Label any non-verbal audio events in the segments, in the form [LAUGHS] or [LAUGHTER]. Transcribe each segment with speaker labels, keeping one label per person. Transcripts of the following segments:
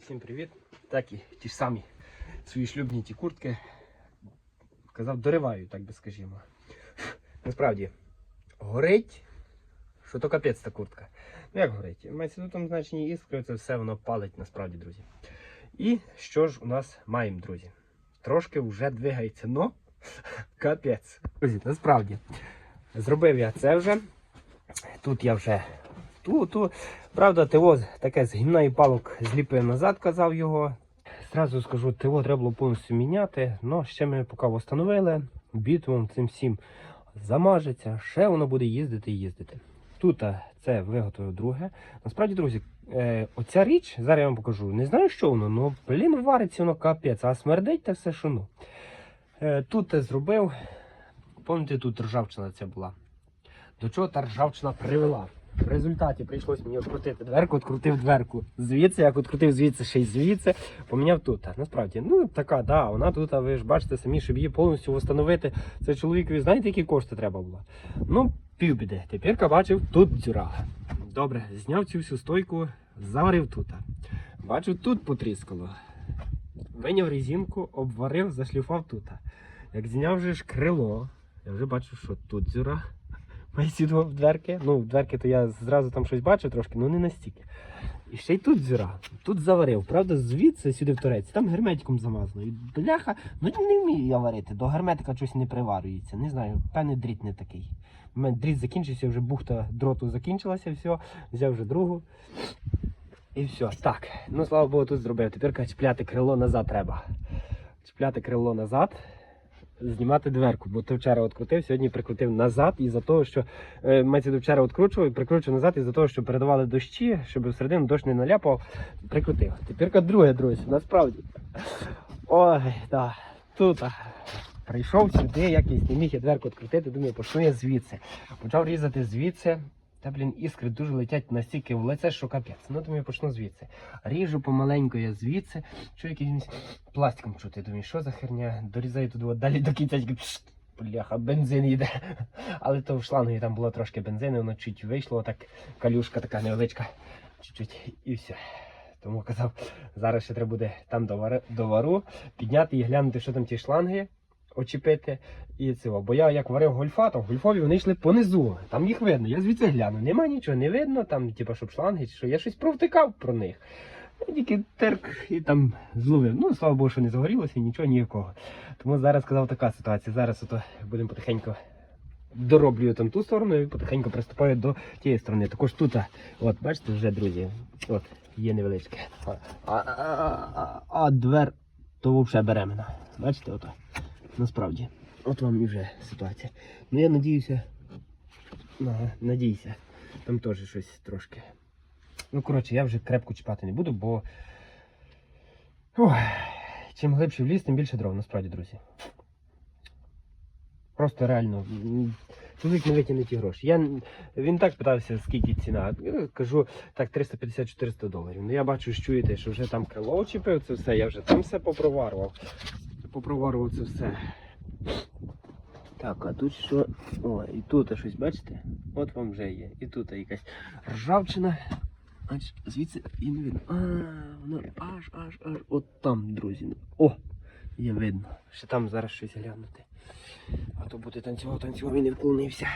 Speaker 1: всім привіт. Так і ті ж самі свої шлюбні ті куртки. Казав, дориваю, так би скажімо. Насправді, горить, що то капець та куртка. Ну як горить? Мається тут там значені іскри, це все воно палить насправді, друзі. І що ж у нас маємо, друзі? Трошки вже двигається, но [LAUGHS] капець. Друзі, насправді. Зробив я це вже. Тут я вже ту, ту. Правда, ТО таке з гімна і палок зліпив назад, казав його. Зразу скажу, ТО треба було повністю міняти, але ще ми поки встановили, бітумом цим всім замажеться, ще воно буде їздити і їздити. Тут це виготовив друге. Насправді, друзі, е, оця річ, зараз я вам покажу, не знаю, що воно, ну блін, вариться воно капець, а смердить та все, що ну. Е, тут зробив, пам'ятаєте, тут ржавчина ця була. До чого та ржавчина привела? В результаті прийшлось мені відкрутити дверку, відкрутив дверку звідси, як відкрутив звідси, ще й звідси, поміняв тут. Насправді, ну така, да, вона тут, а ви ж бачите самі, щоб її повністю встановити. Це чоловікові, знаєте, які кошти треба було? Ну, півбіди. Тепер бачив тут дзюра. Добре, зняв цю всю стойку, заварив тут. Бачу, тут потріскало. Виняв резинку, обварив, зашліфав тут. Як зняв вже ж крило, я вже бачу, що тут дзюра. Мається в дверки. Ну, дверки то я зразу там щось бачив трошки, ну не настільки. І ще й тут зіра. Тут заварив. Правда, звідси сюди в торець, там герметиком замазано. І бляха, ну не вмію я варити. До герметика щось не приварюється. Не знаю, певний дріт не такий. У мене дріт закінчився, вже бухта дроту закінчилася, все, взяв вже другу. І все. Так, ну слава Богу, тут зробив. Тепер чіпляти крило назад треба. Чіпляти крило назад знімати дверку, бо ти вчора відкрутив, сьогодні прикрутив назад із-за того, що е, мається до вчора відкручував, прикручував назад із-за того, що передавали дощі, щоб всередину дощ не наляпав, прикрутив. Тепер друге, друзі, насправді. Ой, так, тут. Прийшов сюди, якийсь не міг я дверку відкрутити, думаю, почну я звідси. Почав різати звідси. Та, блін, іскри дуже летять настільки в лице, що капець. Ну, думаю, почну звідси. Ріжу помаленьку я звідси, що якимось пластиком чути. Думаю, що за херня? Дорізаю туди от далі до кінця, бляха, бензин йде. Але то в шлангові там було трошки бензину, воно чуть вийшло, так калюшка така невеличка, чуть-чуть, і все. Тому казав, зараз ще треба буде там до вару підняти і глянути, що там ті шланги. Очіпити і цього. Бо я як варив гольфа, то гольфові вони йшли понизу. Там їх видно. Я звідси гляну. Нема нічого, не видно, там, типу, щоб шланги, що я щось провтикав про них. Я тільки терк і там зловив. Ну, слава Богу, що не загорілося нічого ніякого. Тому зараз сказав така ситуація. Зараз ото будемо потихеньку дороблюю там ту сторону і потихеньку приступаю до тієї сторони. Також тут, от, бачите, вже, друзі, от, є невеличке. А, а, а, а, а двер то взагалі беременна. Бачите, ото. Насправді. От вам і вже ситуація. Ну я надіюся. Ага, надійся. Там теж щось трошки. Ну, коротше, я вже крепко чіпати не буду, бо. Ой, чим глибше в ліс, тим більше дров, насправді, друзі. Просто реально. Чоловік не витягне ті гроші. Я, він так питався, скільки ціна. Я кажу, так, 350-400 доларів. Ну я бачу, що чуєте, що вже там крило очіпив, це все, я вже там все попроварував. Попроварував це все. Так, а тут що? О, і тут щось, бачите? От вам вже є. І тут якась ржавчина. Аж звідси і не видно. А, воно аж, аж, аж. От там, друзі. О! Є видно. Ще там зараз щось глянути. А то буде танцював, танцював і не вклонився.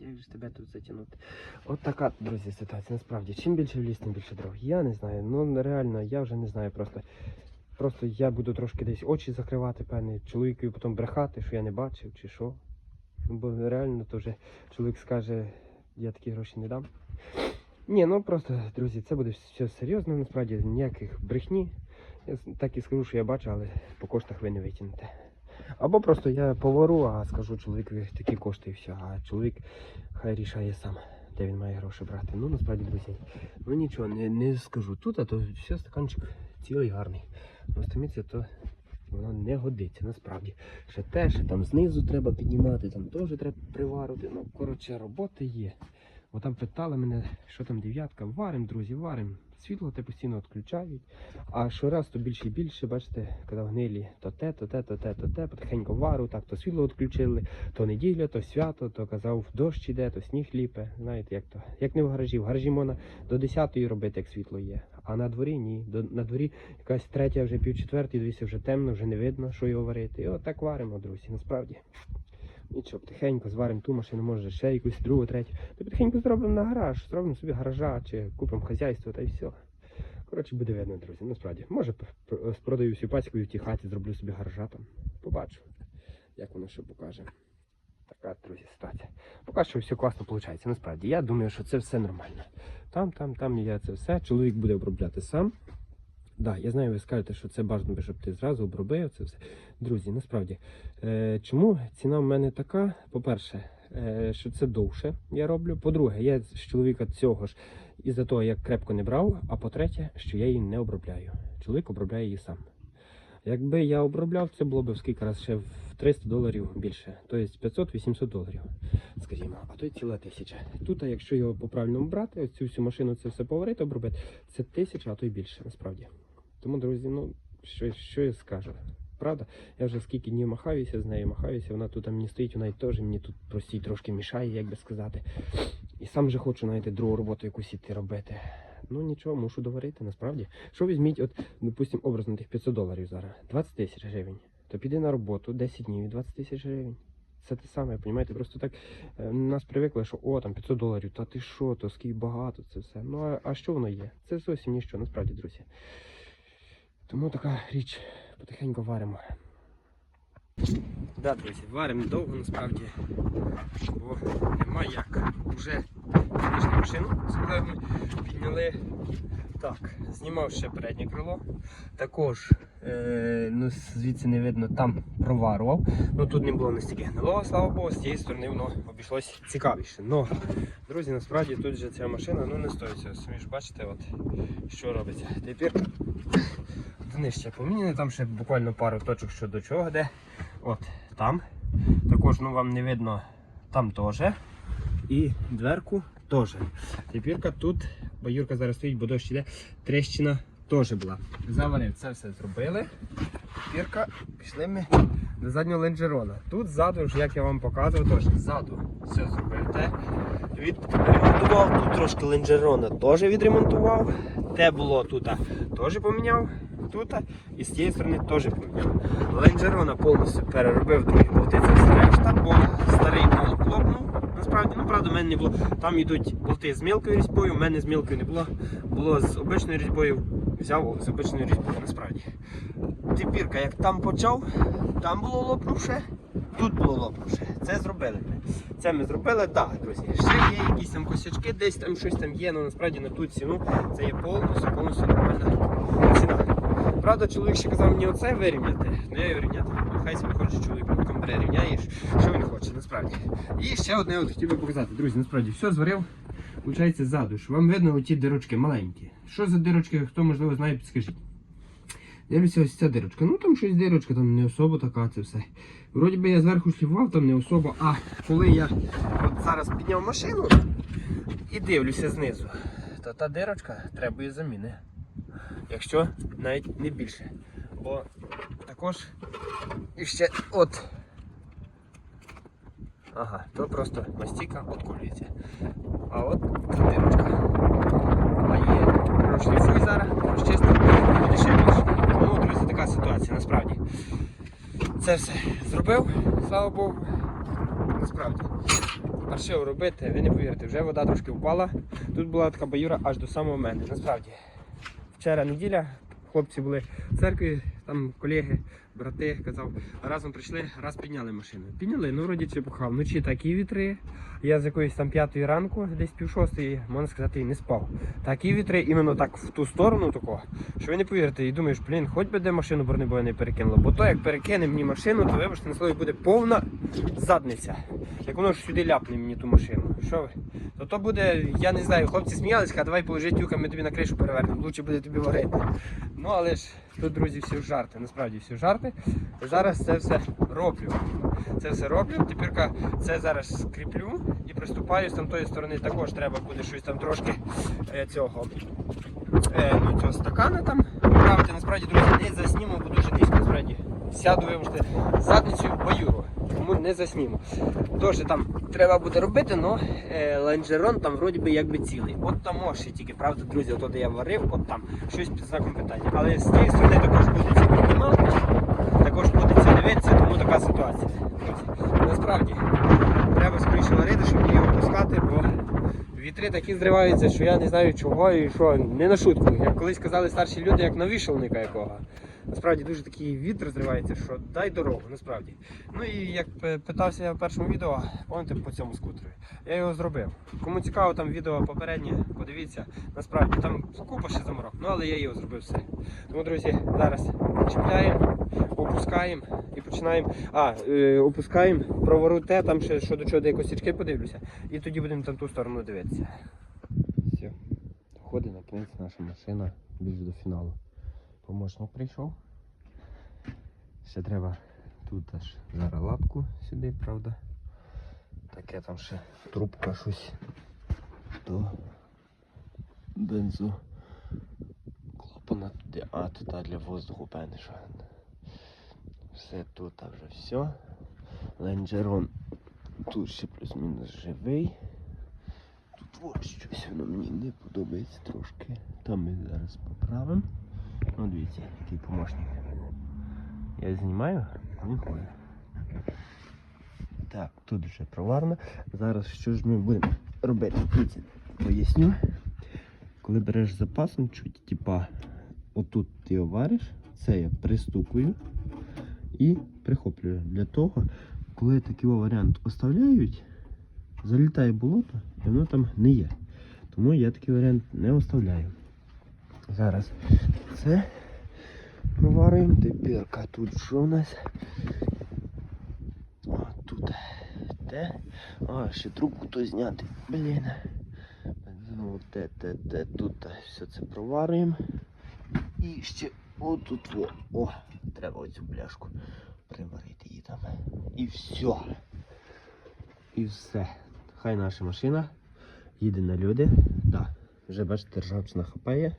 Speaker 1: Як же тебе тут затягнути? От така, друзі, ситуація. Насправді, чим більше в ліс, тим більше дров. Я не знаю. Ну реально, я вже не знаю просто. Просто я буду трошки десь очі закривати, певне, чоловікові потім брехати, що я не бачив чи що. Ну, Бо реально то вже чоловік скаже, я такі гроші не дам. Ні, ну просто, друзі, це буде все серйозно, насправді ніяких брехні. Я так і скажу, що я бачу, але по коштах ви не витягнете. Або просто я повару, а скажу чоловікові такі кошти і все. А чоловік хай рішає сам, де він має гроші брати. Ну насправді, друзі, ну нічого, не, не скажу. Тут, а то все стаканчик цілий гарний. Стаміться, то воно не годиться насправді. Ще те, ще там знизу треба піднімати, там теж треба приварити. Ну, коротше, роботи є. Бо там питали мене, що там дев'ятка. Варим, друзі, варим. Світло те постійно відключають. А щораз то більше і більше, бачите, коли гнилі то те, то те, то те, то те, потихеньку вару, так, то світло відключили, то неділя, то свято, то казав, дощ іде, то сніг ліпе. Знаєте, як то. Як не в гаражі. В гаражі можна до 10-ї робити, як світло є. А на дворі ні. До, на дворі якась третя, вже пів четвертої, дивіться, вже темно, вже не видно, що його варити. І отак варимо, друзі, насправді. Нічого, потихеньку зваримо ту машину, може ще якусь другу, третю. То потихеньку зробимо на гараж, зробимо собі гаража чи купимо хазяйство та й все. Коротше, буде видно, друзі. Насправді. Може, спродаю всю пасіку і в тій хаті зроблю собі гаража там. Побачу, як воно що покаже. Така, друзі, ситуація. Поки що все класно виходить. Насправді, я думаю, що це все нормально. Там, там, там я це все. Чоловік буде обробляти сам. Да, я знаю, ви скажете, що це бажано би, щоб ти зразу обробив це все. Друзі, насправді, е, чому ціна в мене така? По-перше, е, що це довше я роблю. По-друге, я з чоловіка цього ж із-за того, як крепко не брав. А по-третє, що я її не обробляю. Чоловік обробляє її сам. Якби я обробляв, це було б в скільки раз ще в 300 доларів більше. Тобто 500-800 доларів, скажімо, а то й ціла тисяча. Тут, якщо його по правильному брати, ось цю всю машину це все поварити, обробити, це тисяча, а то й більше, насправді. Тому, друзі, ну що, що я скажу? Правда, я вже скільки днів махаюся з нею, махаюся, вона тут мені стоїть, вона теж мені тут простій трошки мішає, як би сказати. І сам же хочу знаєте, другу роботу якусь іти робити. Ну нічого, мушу доварити, насправді. Що візьміть, от, допустимо, образно тих 500 доларів зараз, 20 тисяч гривень. То піди на роботу 10 днів і 20 тисяч гривень. Це те саме, розумієте? Просто так е, нас привикли, що о, там 500 доларів, та ти що, то скільки багато це все. Ну а, а що воно є? Це зовсім ніщо, насправді, друзі. Тому така річ потихеньку варимо. Да, друзі, варимо довго насправді, бо нема як. Уже вийшли машину колегами, підняли. Так, знімав ще переднє крило. Також, е, ну, звідси не видно, там проварував. Ну тут не було настільки гнилого, слава Богу, з цієї сторони воно обійшлось цікавіше. Но, друзі, насправді тут же ця машина ну, не стоїть. Самі ж бачите, от, що робиться. Тепер днище поміняне, там ще буквально пару точок що до чого де. От там. Також ну, вам не видно там теж. І дверку теж. Тепер тут, бо Юрка зараз стоїть, бо дощ іде, тріщина теж була. Заварив, це все зробили. Тепер пішли ми до заднього ленджерона. Тут ззаду, як я вам показував, теж ззаду все зробив. Відремонтував, тут трошки ленджерона теж відремонтував. Те було тут, теж поміняв. Тут і з цієї сторони теж поміняв. Ленджерона повністю переробив другі болти, це все решта, бо старий болт лопнув. Насправді, ну правда, в мене не було. Там йдуть болти з мілкою різьбою, в мене з мілкою не було. Було з обичною різьбою, взяв з обичною різьбою, насправді. Тепірка, як там почав, там було лопнувше, тут було лопнувше. Це зробили ми. Це ми зробили, так, друзі. Ще є якісь там косячки, десь там щось там є, але насправді на ту ціну це є повністю, повністю нормальна ціна. Правда, чоловік ще казав мені оце вирівняти. Ну я його рівняти. не. Хай собі хоче чоловік руком бере рівняєш, що він хоче, насправді. І ще одне от хотів би показати. Друзі, насправді все зварив, виходить, ззаду. Що вам видно оті дирочки маленькі. Що за дирочки, хто можливо знає, підскажіть. Дивлюся, ось ця дирочка. Ну там щось дирочка, там не особо така, це все. Вроді би я зверху шліфував, там не особо. А коли я от зараз підняв машину і дивлюся знизу, то та дирочка требує заміни. Якщо навіть не більше. Бо також і ще от. Ага, то просто мастіка отколюється. А от та дирочка. А є прошліфуй зараз, розчистив, буде ще більше. Тому, друзі, така ситуація, насправді. Це все зробив, слава Богу. Насправді. Паршиво робити, ви не повірите, вже вода трошки впала. Тут була така баюра аж до самого мене. Насправді. Вчора неділя, хлопці були в церкві, там колеги, брати, казав, разом прийшли, раз підняли машину. Підняли, ну вроді чепуха. Вночі такі вітри. Я з якоїсь там п'ятої ранку, десь пів шостої, можна сказати, і не спав. Такі вітри, іменно так в ту сторону такого, що ви не повірите, і думаєш, блін, хоч би де машину бронебою не перекинуло. Бо то як перекине мені машину, то вибачте на слові буде повна задниця. Як воно ж сюди ляпне мені ту машину. Що ви? То то буде, я не знаю, хлопці сміялись, а давай положи тюка, ми тобі на кришу перевернемо, лучше буде тобі варити. Ну але ж тут, друзі, всі жарти, насправді всі жарти. Зараз це все роблю. Це все роблю. Тепер це зараз скріплю і приступаю з там тої сторони. Також треба буде щось там трошки е, цього е, ну, цього стакана там правити. Насправді, друзі, не засніму, бо дуже низько насправді. Сяду, вибачте, задницею в баюру, тому не засніму. Тож там треба буде робити, але ланжерон там вроді би якби цілий. От там ще тільки, правда, друзі, от де я варив, от там щось під знаком питання. Але з тієї сторони також буде це піднімати, також буде це дивитися, тому така ситуація. Насправді треба скоріше варити, щоб її опускати, бо вітри такі зриваються, що я не знаю чого і що, не на шутку. Як колись казали старші люди, як на вішалника якого. Насправді дуже такий вітер зривається, що дай дорогу, насправді. Ну і як питався я в першому відео, пам'ятаєте по цьому скутеру. Я його зробив. Кому цікаво, там відео попереднє, подивіться. Насправді там купа ще заморок, ну але я його зробив все. Тому, друзі, зараз чіпляємо, опускаємо і починаємо. А, е, опускаємо, провору те, там ще що до чого де косячки подивлюся. І тоді будемо там ту сторону дивитися. Все. Доходить на кінець наша машина більш до фіналу. Помощник прийшов. Ще треба тут аж зараз лапку сюди, правда. Таке там ще трубка щось до бензу. Клапана туди, а тут для воздуху певне, що. Все тут вже все. Ленджерон тут ще плюс-мінус живий. Тут ось щось воно мені не подобається трошки. Там ми зараз поправимо. Ну дивіться, який помощник. Я знімаю, а він. Так, тут вже проварено. Зараз що ж ми будемо робити? Поясню. Коли береш запасом чуть, типа отут ти його вариш, це я пристукую і прихоплюю. Для того, коли такий варіант оставляють, залітає болото і воно там не є. Тому я такий варіант не оставляю. Зараз це проварюємо. Тепер тут що у нас? О, тут те. А, ще трубку то зняти. Блін. Ну, те, те, те, тут все це проварюємо. І ще отут во. О, треба оцю пляшку приварити її там. І все. І все. Хай наша машина їде на люди. Да, вже бачите, ржавчина хапає.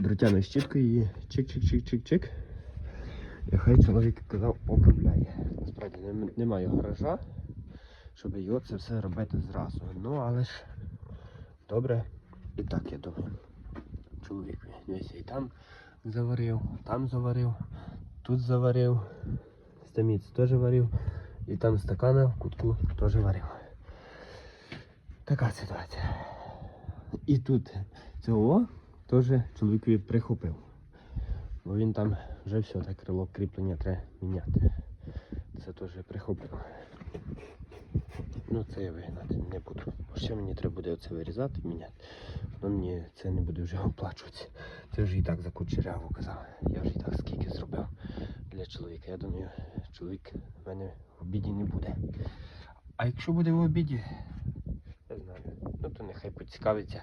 Speaker 1: Дротяною щіткою її чик-чик-чик-чик-чик. І хай чоловік казав, обробляє. Насправді немає гаража, щоб його це все робити зразу. Ну, але ж добре. І так я думаю. Чоловік дивіться, і там заварив, там заварив, тут заварив, стаміць теж варив, і там стакана в кутку теж варив. Така ситуація. І тут цього теж чоловікові прихопив. Бо він там вже все, так крило кріплення треба міняти. Це теж прихопив. Ну це я вигнати не буду. Ще мені треба буде оце вирізати міняти. Ну мені це не буде вже оплачуватися. Це вже і так за кучеряву казав. Я вже і так скільки зробив для чоловіка. Я думаю, чоловік в мене в обіді не буде. А якщо буде в обіді, то нехай поцікавиться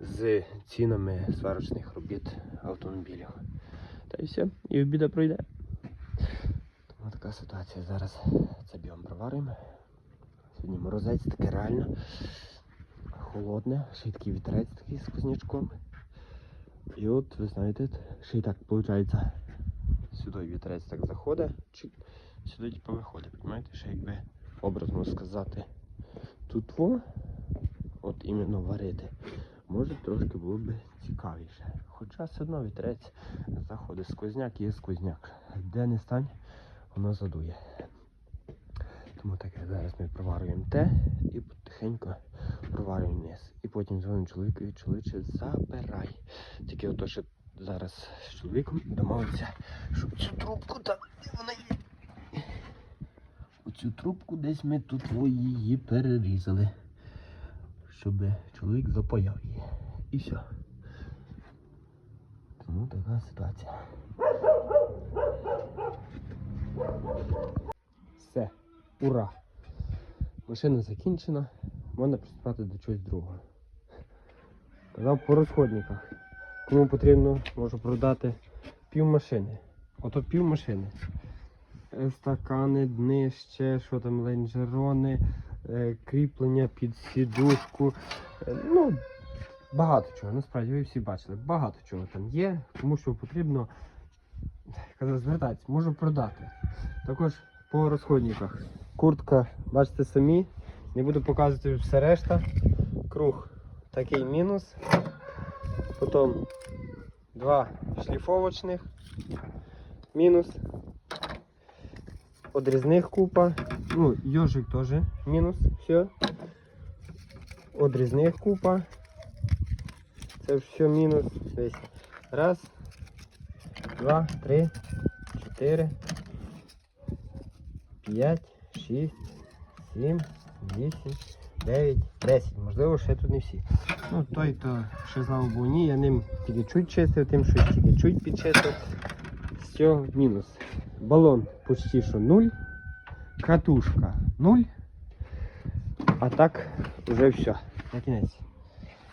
Speaker 1: з цінами сварочних робіт автомобілів. Та і все, і обіда пройде. Тому така ситуація. Зараз це біом проваримо. Сьогодні морозець таке реально холодне, ще й такий вітерець такий з кузнячком. І от, ви знаєте, ще й так виходить, сюди вітерець так заходить, чик, сюди типу виходить, розумієте, ще якби образно сказати. Тут во, от іменно варити, може трошки було б цікавіше. Хоча все одно вітерець заходить сквозняк, є сквозняк. Де не стань, воно задує. Тому таке зараз ми проварюємо те і потихеньку проварюємо вниз. І потім дзвонимо чоловікові, чоловіче, забирай. Тільки ото ще зараз з чоловіком домовився, щоб цю трубку там, вона є. Оцю трубку десь ми тут її перерізали. Щоб чоловік запаяв її. І все. Тому така ситуація. Все. Ура! Машина закінчена, можна приступати до чогось другого. Казав по розходниках. Кому потрібно, можу продати пів машини. Ото пів машини. Стакани, днище, що там, ленджерони, кріплення під сідушку. Е, Ну, багато чого, насправді ви всі бачили, багато чого там є, тому що потрібно звертатися, можу продати. Також по розходниках. Куртка, бачите самі, не буду показувати все решта. Круг такий мінус. Потім два шліфовочних мінус. Одрізних купа. Ну, йожик теж мінус. Все. Одрізних купа. Це все мінус. Десь. Раз, два, три, чотири, п'ять, шість, сім, вісім, дев'ять, десять. Можливо, ще тут не всі. Ну, той, то ще слава Богу, ні, я ним тільки чуть чистив, тим, що тільки чуть підчистив. Все, мінус. Балон почти що нуль. Катушка нуль. А так вже все. На кінець.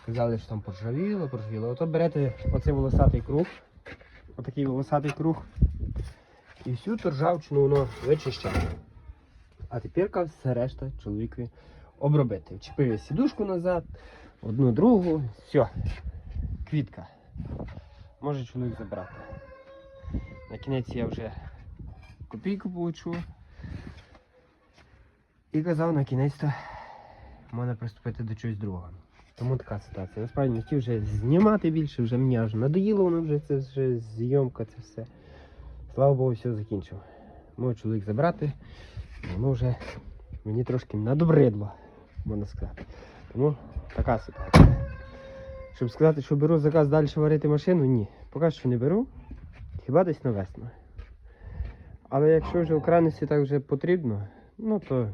Speaker 1: Казали, що там поржавіло, поржавіло. Ото берете оцей волосатий круг. Отакий волосатий круг. І всю ту ржавчину воно вичищає. А тепер все решта чоловікові обробити. Вчепив я сідушку назад, одну другу, все. Квітка. Може чоловік забрати. На кінець я вже копійку получу. І казав на кінець-то можна приступити до чогось другого. Тому така ситуація. Насправді не хотів вже знімати більше, вже мені аж надоїло воно вже це вже зйомка, це все. Слава Богу, все закінчив. Мой чоловік забрати, воно вже мені трошки надобридло, можна сказати. Тому така ситуація. Щоб сказати, що беру заказ далі варити машину, ні. Поки що не беру. Хіба десь на весну. Але якщо вже в крайності так вже потрібно, ну то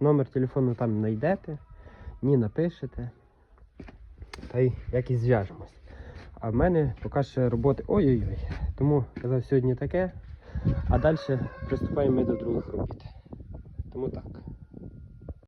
Speaker 1: номер телефону там знайдете, ні напишете. Та й якось зв'яжемось. А в мене поки що роботи ой-ой-ой. Тому казав сьогодні таке. А далі приступаємо ми до других робіт. Тому так.